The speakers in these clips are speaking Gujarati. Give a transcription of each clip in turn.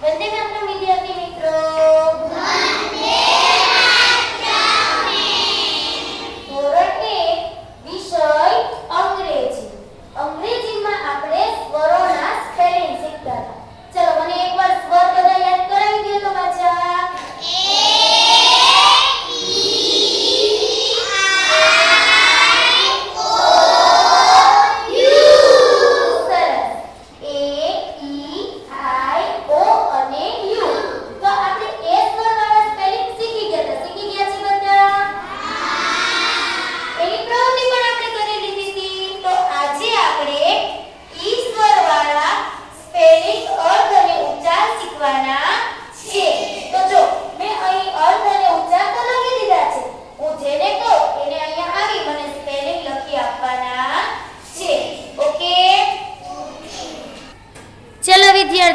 Bendiga a familia.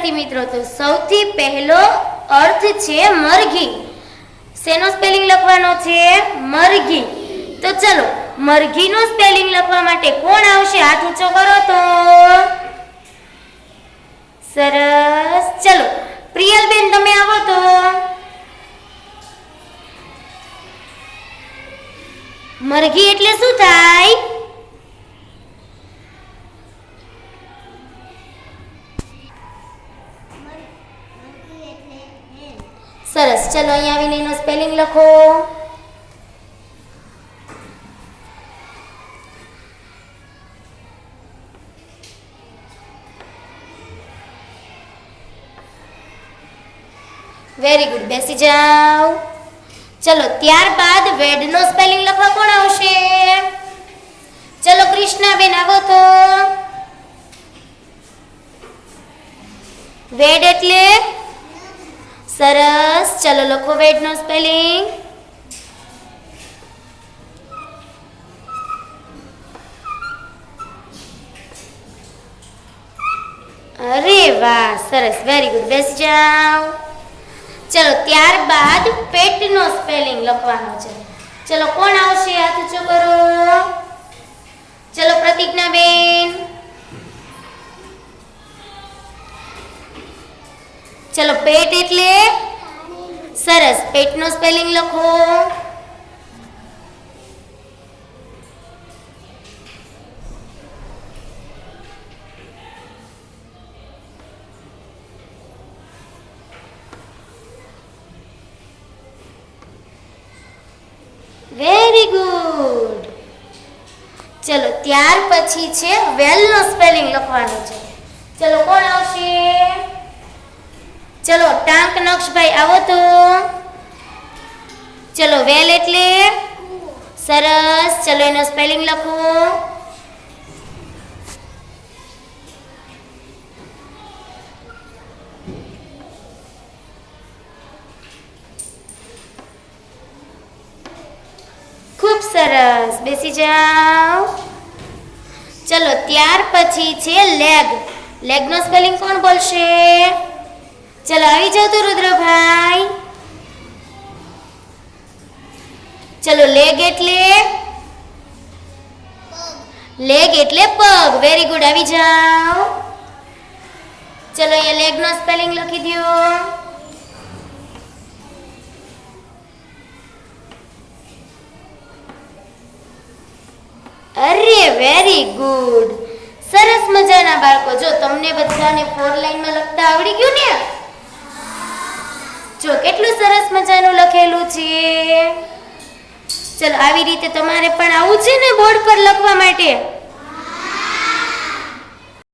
વિદ્યાર્થી મિત્રો, તો સૌથી પહેલો અર્થ છે મરઘી. શેનો સ્પેલિંગ લખવાનો છે? મરઘી. તો ચલો, મરઘીનો સ્પેલિંગ લખવા માટે કોણ આવશે? હાથ ઊંચો કરો તો. સરસ. ચલો, પ્રિયલબેન તમે આવો તો. મરઘી એટલે શું થાય? સરસ. ચલો અહીંયા આવીને એનો સ્પેલિંગ લખો. વેરી ગુડ બેસી જાઓ. ચલો, ત્યારબાદ વેડનો સ્પેલિંગ લખવા કોણ આવશે? ચલો, કૃષ્ણાબેન, આવો તો. વેડ એટલે સરસ. ચલો, લખો વેડનો સ્પેલિંગ અરે વાહ, સરસ. વેરી ગુડ બેસી જાઓ ચલો, ત્યારબાદ પેટનો સ્પેલિંગ લખવાનો છે. ચલો, કોણ આવશે? હાથ ઊંચો કરો. ચલો પ્રતિજ્ઞા બેન ચલો પેટ એટલે? સરસ. પેટનો સ્પેલિંગ લખો. વેરી ગુડ ચલો, ત્યાર પછી છે વેલનો સ્પેલિંગ લખવાનું છે. ચલો, કોણ આવશે? ચલો, ટાંક નક્ષભાઈ આવો તો. ચલો, વેલ એટલે સરસ. ચલો, એનો સ્પેલિંગ લખો. ખૂબ સરસ. બેસી જાઓ. ચલો, ત્યાર પછી છે લેગ. લેગનો સ્પેલિંગ કોણ બોલશે? ચલો આવી જાઓ તો રુદ્રભાઈ. ચલો લેગ એટલે? લેગ એટલે પગ. વેરી ગુડ આવી જાઓ. ચલો અહીંયા લેગનો સ્પેલિંગ લખી દો. અરે વેરી ગુડ સરસ મજાના બાળકો. જો તમને બધાને ફોર લાઈનમાં લખતા આવડી ગયું ને? જો કેટલું સરસ મજાનું લખેલું છે. ચલો, આવી રીતે તમારે પણ આવું છે ને બોર્ડ પર લખવા માટે?